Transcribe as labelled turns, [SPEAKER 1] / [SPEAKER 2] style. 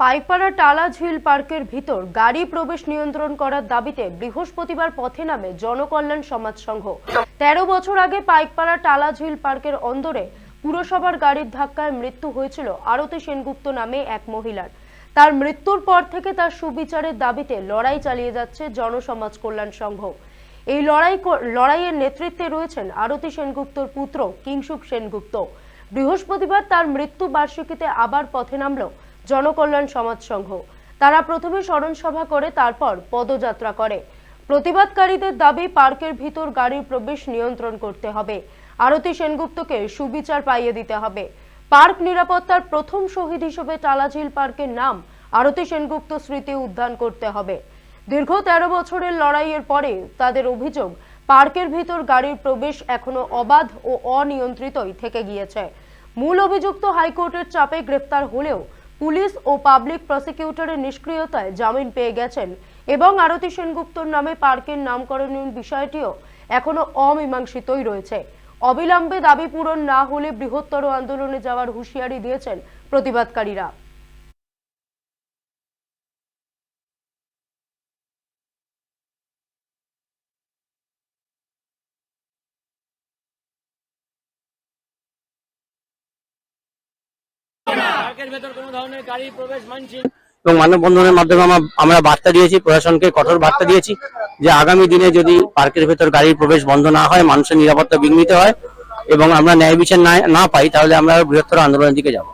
[SPEAKER 1] পাইকপাড়া টালা ঝিল পার্কের ভিতর গাড়ি প্রবেশ নিয়ন্ত্রণ করার দাবিতে বৃহস্পতিবার পথে নামে জনকল্যাণ সমাজ সংঘ। তেরো বছর আগে পাইকপাড়া টালা ঝিল পার্কের অন্দরে পুরসভার গাড়ির ধাক্কায় মৃত্যু হয়েছিল আরতি সেনগুপ্ত নামে এক মহিলার। তার মৃত্যুর পর থেকে তার সুবিচারের দাবিতে লড়াই চালিয়ে যাচ্ছে জনসমাজ কল্যাণ সংঘ। এই লড়াই লড়াইয়ের নেতৃত্বে রয়েছেন আরতি সেনগুপ্তর পুত্র কিংসুক সেনগুপ্ত। বৃহস্পতিবার তার মৃত্যু বার্ষিকীতে আবার পথে নামল জনকল্যাণ সমাজ সংঘ। তারা প্রথমে স্মরণ সভা করে, তারপর পদযাত্রা করে। প্রতিবাদকারীদের দাবি, পার্কের ভিতর গাড়ির প্রবেশ নিয়ন্ত্রণ করতে হবে। আরতি সেনগুপ্তকে সুবিচার পাইয়ে দিতে হবে। পার্ক নিরাপত্তার প্রথম শহীদ হিসেবে টালাঝিল পার্কের নাম আরতি সেনগুপ্ত স্মৃতি উদ্যান করতে হবে। দীর্ঘ তেরো বছরের লড়াইয়ের পরে তাদের অভিযোগ, পার্কের ভিতর গাড়ির প্রবেশ এখনও অবাধ ও অনিয়ন্ত্রিতই থেকে গিয়েছে। মূল অভিযুক্ত হাইকোর্টের চাপে গ্রেফতার হলেও পুলিশ ও পাবলিক প্রসিকিউটরের নিষ্ক্রিয়তায় জামিন পেয়ে গেছেন এবং আরতি সেনগুপ্তর নামে পার্কের নামকরণের বিষয়টিও এখনও অমীমাংসিতই রয়েছে। অবিলম্বে দাবি পূরণ না হলে বৃহত্তর আন্দোলনে যাওয়ার হুঁশিয়ারি দিয়েছেন প্রতিবাদকারীরা।
[SPEAKER 2] পার্কের ভেতর কোনো
[SPEAKER 3] এবং মানববন্ধনের মাধ্যমে আমরা- বার্তা দিয়েছি, প্রশাসনকে কঠোর বার্তা দিয়েছি যে আগামী দিনে যদি পার্কের ভেতর গাড়ির প্রবেশ বন্ধ না হয়, মানুষের নিরাপত্তা বিঘ্নিত হয় এবং আমরা ন্যায় বিচার না পাই, তাহলে আমরা বৃহত্তর আন্দোলনের দিকে যাব।